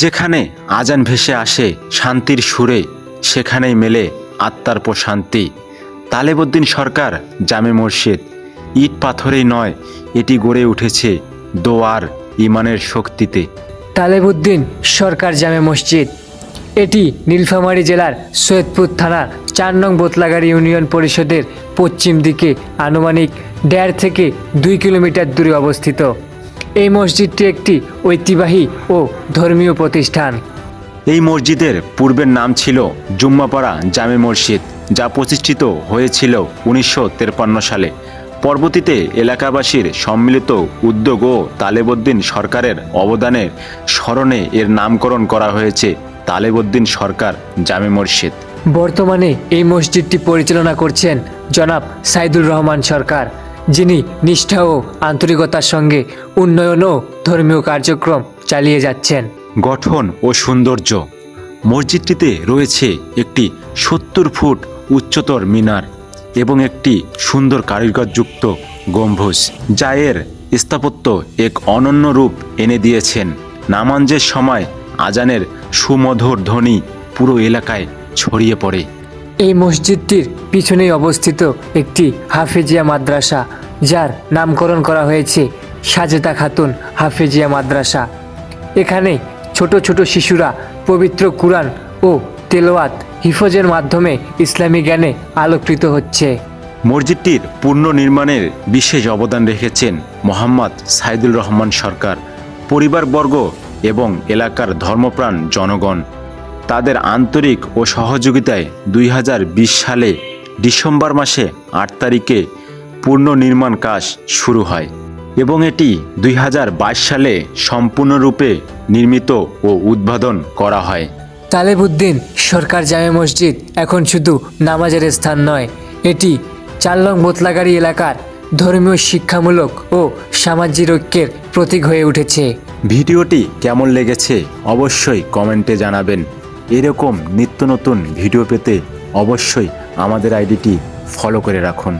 যেখানে আজান ভেসে আসে শান্তির সুরে, সেখানেই মেলে আত্মার প্রশান্তি। তালেবুদ্দিন সরকার, জামে মসজিদ। ইট পাথরেই নয়, এটি গড়ে উঠেছে দোয়ার ইমানের শক্তিতে। তালেবুদ্দিন সরকার জামে মসজিদ। এটি নীলফামারী জেলার সৈয়দপুর থানার চার নং বোতলাগাড়ি ইউনিয়ন পরিষদের পশ্চিম দিকে আনুমানিক দেড় থেকে দুই কিলোমিটার দূরে অবস্থিত। এই মসজিদটি একটি ঐতিহ্যবাহী ও ধর্মীয় প্রতিষ্ঠান। এই মসজিদের পূর্বের নাম ছিল জুম্মাপাড়া জামে মসজিদ যা প্রতিষ্ঠিত হয়েছিল উনিশশো সালে। পরবর্তীতে এলাকাবাসীর সম্মিলিত উদ্যোগ ও তালেবুদ্দিন সরকারের অবদানের স্মরণে এর নামকরণ করা হয়েছে তালেবুদ্দিন সরকার জামে মসজিদ। বর্তমানে এই মসজিদটি পরিচালনা করছেন জনাব সাইদুর রহমান সরকার। যিনি নিষ্ঠা ও আন্তরিকতার সঙ্গে উন্নয়ন ও ধর্মীয় কার্যক্রম চালিয়ে যাচ্ছেন। গঠন ও সৌন্দর্য। মসজিদটিতে রয়েছে একটি সত্তর ফুট উচ্চতর মিনার এবং একটি সুন্দর কারিগরযুক্ত গম্বুজ, যা এর স্থাপত্য এক অনন্য রূপ এনে দিয়েছেন। নামাঞ্জের সময় আজানের সুমধুর ধ্বনি পুরো এলাকায় ছড়িয়ে পড়ে। এই মসজিদটির পিছনেই অবস্থিত একটি হাফেজিয়া মাদ্রাসা, যার নামকরণ করা হয়েছে সাজেদা খাতুন হাফেজিয়া মাদ্রাসা। এখানে ছোট ছোট শিশুরা পবিত্র কুরআন ও তেলোয়াত হিফজের মাধ্যমে ইসলামী জ্ঞানে আলোকৃত হচ্ছে। মসজিদটির পুনর্নির্মাণের বিশেষ অবদান রেখেছেন মোহাম্মদ সাইদুল রহমান সরকার, পরিবারবর্গ এবং এলাকার ধর্মপ্রাণ জনগণ। তাদের আন্তরিক ও সহযোগিতায় দুই হাজার বিশ সালে ডিসেম্বর মাসে আট তারিখে পুনর্নির্মাণ কাজ শুরু হয় এবং এটি দুই হাজার বাইশ সালে সম্পূর্ণরূপে নির্মিত ও উদ্বোধন করা হয়। তালেবুদ্দিন সরকার জামে মসজিদ এখন শুধু নামাজের স্থান নয় এটি চাল্লং বোতলাগাড়ি এলাকার ধর্মীয় শিক্ষামূলক ও সামাজিক ঐক্যের প্রতীক হয়ে উঠেছে। ভিডিওটি কেমন লেগেছে অবশ্যই কমেন্টে জানাবেন। এরকম নিত্য নতুন ভিডিও পেতে অবশ্যই আমাদের আইডিটি ফলো করে রাখুন।